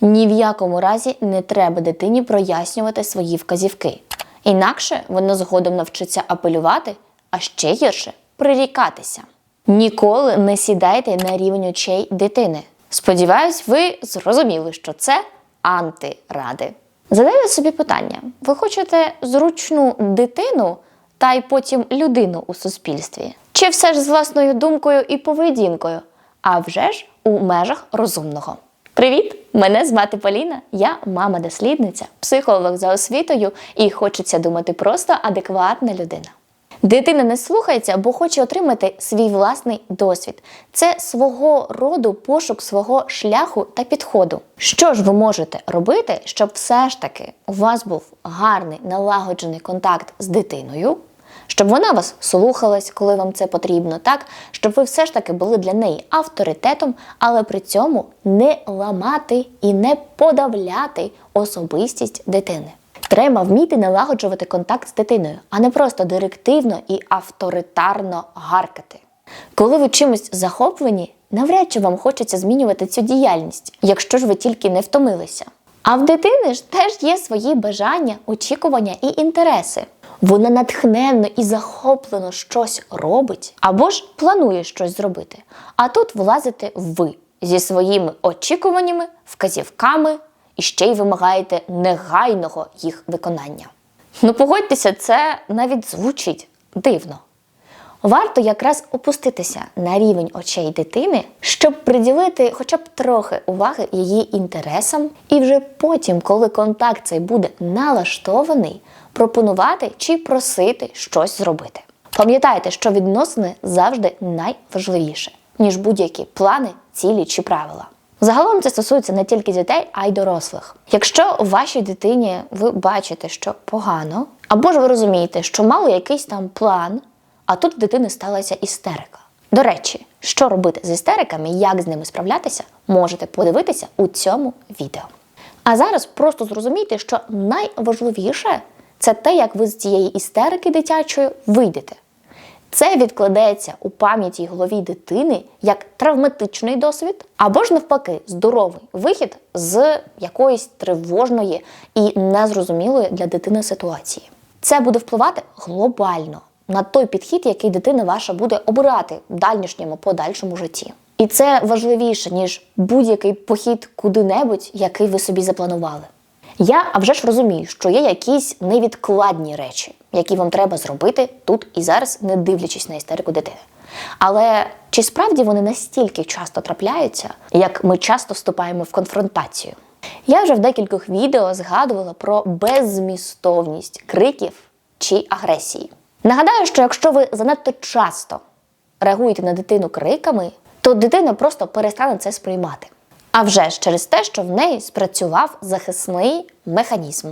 Ні в якому разі не треба дитині прояснювати свої вказівки. Інакше вона згодом навчиться апелювати, а ще гірше прирікатися. Ніколи не сідайте на рівень очей дитини. Сподіваюсь, ви зрозуміли, що це антиради. Задайте собі питання: ви хочете зручну дитину та й потім людину у суспільстві? Чи все ж з власною думкою і поведінкою? А вже ж у межах розумного. Привіт! Мене звати Поліна, я мама-дослідниця, психолог за освітою і хочеться думати просто адекватна людина. Дитина не слухається, бо хоче отримати свій власний досвід. Це свого роду пошук свого шляху та підходу. Що ж ви можете робити, щоб все ж таки у вас був гарний налагоджений контакт з дитиною, щоб вона вас слухалась, коли вам це потрібно, так щоб ви все ж таки були для неї авторитетом, але при цьому не ламати і не подавляти особистість дитини. Треба вміти налагоджувати контакт з дитиною, а не просто директивно і авторитарно гаркати. Коли ви чимось захоплені, навряд чи вам хочеться змінювати цю діяльність, якщо ж ви тільки не втомилися. А в дитини ж теж є свої бажання, очікування і інтереси. Вона натхненно і захоплено щось робить або ж планує щось зробити. А тут влазите ви зі своїми очікуваннями, вказівками і ще й вимагаєте негайного їх виконання. Ну, погодьтеся, це навіть звучить дивно. Варто якраз опуститися на рівень очей дитини, щоб приділити хоча б трохи уваги її інтересам, і вже потім, коли контакт цей буде налаштований, пропонувати чи просити щось зробити. Пам'ятайте, що відносини завжди найважливіше, ніж будь-які плани, цілі чи правила. Загалом це стосується не тільки дітей, а й дорослих. Якщо у вашій дитині ви бачите, що погано, або ж ви розумієте, що мали якийсь там план, а тут в дитини сталася істерика. До речі, що робити з істериками, як з ними справлятися, можете подивитися у цьому відео. А зараз просто зрозумійте, що найважливіше це те, як ви з цієї істерики дитячої вийдете. Це відкладеться у пам'яті й голові дитини як травматичний досвід, або ж навпаки, здоровий вихід з якоїсь тривожної і незрозумілої для дитини ситуації. Це буде впливати глобально на той підхід, який дитина ваша буде обирати в дальнішньому подальшому житті. І це важливіше, ніж будь-який похід куди-небудь, який ви собі запланували. Я а вже ж розумію, що є якісь невідкладні речі, які вам треба зробити тут і зараз, не дивлячись на істерику дитини. Але чи справді вони настільки часто трапляються, як ми часто вступаємо в конфронтацію? Я вже в декількох відео згадувала про беззмістовність криків чи агресії. Нагадаю, що якщо ви занадто часто реагуєте на дитину криками, то дитина просто перестане це сприймати. А вже ж через те, що в неї спрацював захисний механізм.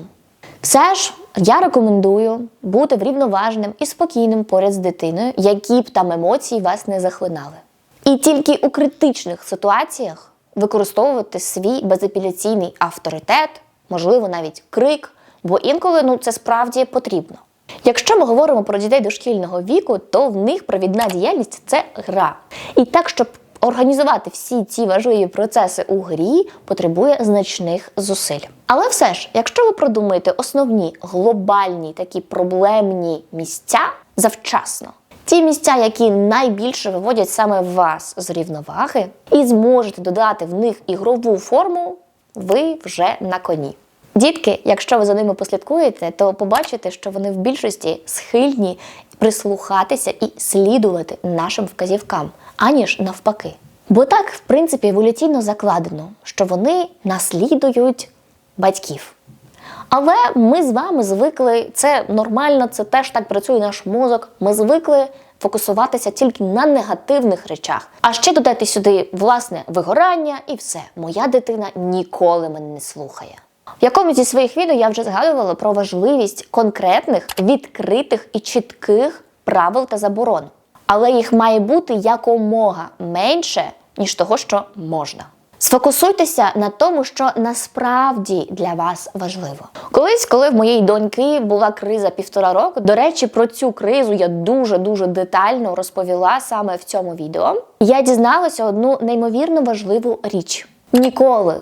Все ж я рекомендую бути врівноваженим і спокійним поряд з дитиною, які б там емоції вас не захлинали. І тільки у критичних ситуаціях використовувати свій безапеляційний авторитет, можливо, навіть крик, бо інколи ну, це справді потрібно. Якщо ми говоримо про дітей дошкільного віку, то в них провідна діяльність це гра. І так, щоб організувати всі ці важливі процеси у грі, потребує значних зусиль. Але все ж, якщо ви продумаєте основні глобальні такі проблемні місця завчасно, ті місця, які найбільше виводять саме вас з рівноваги, і зможете додати в них ігрову форму, ви вже на коні. Дітки, якщо ви за ними послідкуєте, то побачите, що вони в більшості схильні прислухатися і слідувати нашим вказівкам, аніж навпаки. Бо так, в принципі, еволюційно закладено, що вони наслідують батьків. Але ми з вами звикли, це нормально, це теж так працює наш мозок. Ми звикли фокусуватися тільки на негативних речах. А ще додати сюди власне вигорання, і все. Моя дитина ніколи мене не слухає. В якомусь зі своїх відео я вже згадувала про важливість конкретних, відкритих і чітких правил та заборон. Але їх має бути якомога менше, ніж того, що можна. Сфокусуйтеся на тому, що насправді для вас важливо. Колись, коли в моєї доньки була криза півтора року, до речі, про цю кризу я дуже дуже детально розповіла саме в цьому відео. Я дізналася одну неймовірно важливу річ: ніколи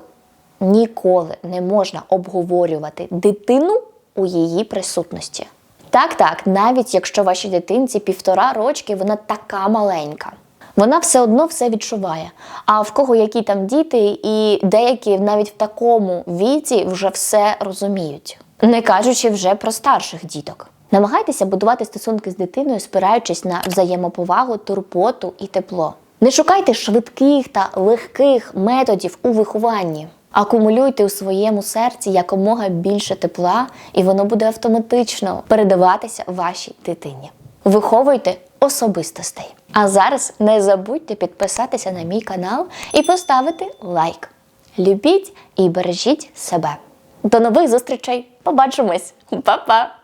Ніколи не можна обговорювати дитину у її присутності. Так, так, навіть якщо вашій дитинці півтора рочки, вона така маленька. Вона все одно все відчуває. А в кого які там діти, і деякі навіть в такому віці вже все розуміють, не кажучи вже про старших діток. Намагайтеся будувати стосунки з дитиною, спираючись на взаємоповагу, турботу і тепло. Не шукайте швидких та легких методів у вихованні. Акумулюйте у своєму серці якомога більше тепла, і воно буде автоматично передаватися вашій дитині. Виховуйте особистостей. А зараз не забудьте підписатися на мій канал і поставити лайк. Любіть і бережіть себе. До нових зустрічей! Побачимось! Па-па!